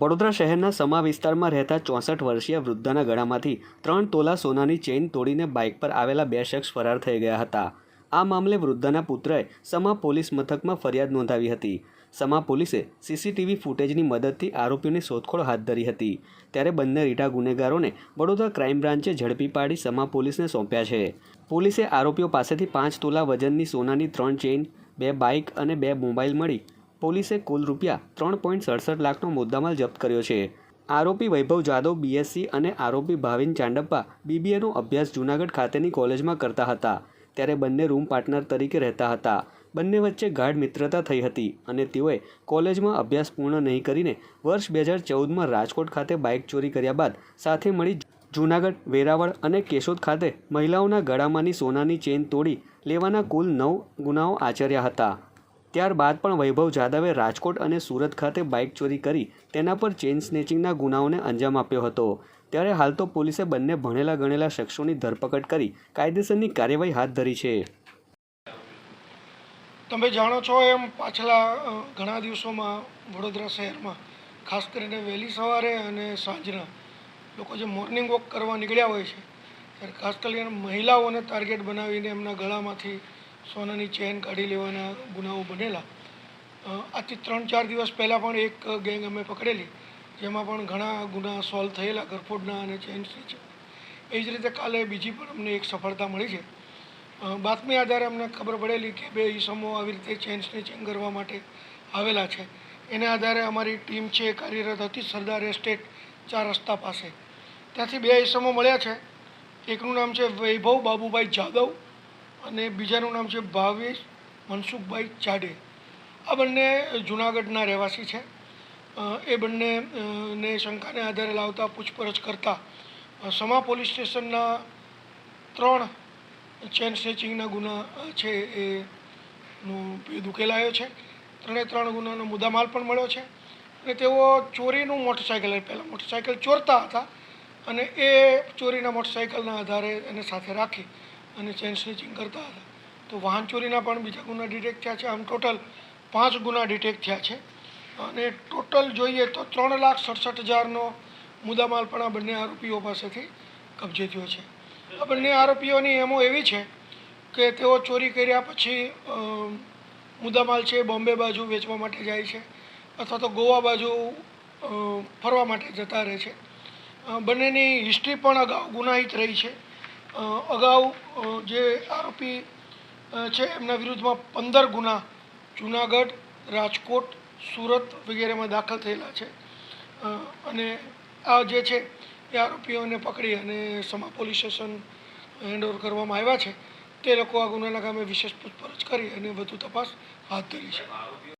વડોદરા શહેરના સમા વિસ્તારમાં રહેતા ચોસઠ વર્ષીય વૃદ્ધાના ગળામાંથી ત્રણ તોલા સોનાની ચેઇન તોડીને બાઇક પર આવેલા બે શખ્સ ફરાર થઈ ગયા હતા. આ મામલે વૃદ્ધાના પુત્રએ સમા પોલીસ મથકમાં ફરિયાદ નોંધાવી હતી. સમા પોલીસે સીસીટીવી ફૂટેજની મદદથી આરોપીઓની શોધખોળ હાથ ધરી હતી. ત્યારે બંને રીઢા ગુનેગારોને વડોદરા ક્રાઇમ બ્રાન્ચે ઝડપી પાડી સમા પોલીસને સોંપ્યા છે. પોલીસે આરોપીઓ પાસેથી પાંચ તોલા વજનની સોનાની ત્રણ ચેઇન, બે બાઇક અને બે મોબાઈલ મળી પોલીસે કુલ રૂપિયા ત્રણ પોઈન્ટ સડસઠ લાખનો મુદ્દામાલ જપ્ત કર્યો છે. આરોપી વૈભવ જાદવ બીએસસી અને આરોપી ભાવિન ચાંડપ્પા બીબીએનો અભ્યાસ જૂનાગઢ ખાતેની કોલેજમાં કરતા હતા. ત્યારે બંને રૂમ પાર્ટનર તરીકે રહેતા હતા. બંને વચ્ચે ગાઢ મિત્રતા થઈ હતી અને તેઓએ કોલેજમાં અભ્યાસ પૂર્ણ નહીં કરીને વર્ષ બે હજાર ચૌદમાં રાજકોટ ખાતે બાઇક ચોરી કર્યા બાદ સાથે મળી જૂનાગઢ, વેરાવળ અને કેશોદ ખાતે મહિલાઓના ગળામાંની સોનાની ચેન તોડી લેવાના કુલ નવ ગુનાઓ આચર્યા હતા. ત્યારબાદ પણ વૈભવ જાદવે રાજકોટ અને સુરત ખાતે બાઇક ચોરી કરી તેના પર ચેઇન સ્નેચિંગના ગુનાઓને અંજામ આપ્યો હતો. ત્યારે હાલ તો પોલીસે બંને ભણેલા ગણેલા શખ્સોની ધરપકડ કરી કાયદેસરની કાર્યવાહી હાથ ધરી છે. તમે જાણો છો એમ પાછલા ઘણા દિવસોમાં વડોદરા શહેરમાં, ખાસ કરીને વહેલી સવારે અને સાંજના, લોકો જે મોર્નિંગ વોક કરવા નીકળ્યા હોય છે, ત્યારે ખાસ કરીને મહિલાઓને ટાર્ગેટ બનાવીને એમના ગળામાંથી સોનાની ચેન કાઢી લેવાના ગુનાઓ બનેલા. આજથી ત્રણ ચાર દિવસ પહેલાં પણ એક ગેંગ અમે પકડેલી, જેમાં પણ ઘણા ગુના સોલ્વ થયેલા ગરફોડના અને ચેન સ્ટીચ એ જ રીતે કાલે બીજી પણ અમને એક સફળતા મળી છે. બાતમી આધારે અમને ખબર પડેલી કે બે ઈસમો આવી રીતે ચેન સ્નેચિંગ કરવા માટે આવેલા છે. એના આધારે અમારી ટીમ છે, કાર્યરત હતી સરદાર એસ્ટેટ ચાર રસ્તા પાસે. ત્યાંથી બે ઈસમો મળ્યા છે. એકનું નામ છે વૈભવ બાબુભાઈ જાદવ અને બીજાનું નામ છે ભાવેશ મનસુખભાઈ ચાડે આ બંને જુનાગઢના રહેવાસી છે. એ બંને ને શંકાને આધારે લાવતા પૂછપરછ કરતા સમા પોલીસ સ્ટેશનના ત્રણ ચેન સ્નેચિંગના ગુના છે એ નું ભેદ ઉકેલાયો છે. ત્રણે ત્રણ ગુનાનો મુદ્દામાલ પણ મળ્યો છે. અને તેઓ ચોરીનું મોટરસાઇકલ પહેલાં મોટરસાઇકલ ચોરતા હતા અને એ ચોરીના મોટરસાઇકલના આધારે એને સાથે રાખી અને ચેન સ્નેચિંગ કરતા હતા. તો વાહન ચોરીના પણ બીજા ગુના ડિટેક્ટ થયા છે. આમ ટોટલ પાંચ ગુના ડિટેક્ટ થયા છે. અને ટોટલ જોઈએ તો ત્રણ લાખ સડસઠ હજારનો મુદ્દામાલ પણ આ બંને આરોપીઓ પાસેથી કબજે થયો છે. આ બંને આરોપીઓની એમો એવી છે કે તેઓ ચોરી કર્યા પછી મુદ્દામાલ છે બોમ્બે બાજુ વેચવા માટે જાય છે અથવા તો ગોવા બાજુ ફરવા માટે જતા રહે છે. બંનેની હિસ્ટ્રી પણ અગાઉ ગુનાહિત રહી છે. અગાઉ જે આરોપી છે, એમના વિરુદ્ધમાં પંદર ગુના જુનાગઢ, રાજકોટ, સુરત વગેરેમાં દાખલ થયેલા છે. અને આ જે છે, એ આરોપીઓને પકડી અને સમા પોલીસ સ્ટેશન હેન્ડઓવર કરવામાં આવ્યા છે. તે લોકો આ ગુનાના કામે વિશેષ પૂછપરછ કરી અને વધુ તપાસ હાથ ધરી છે.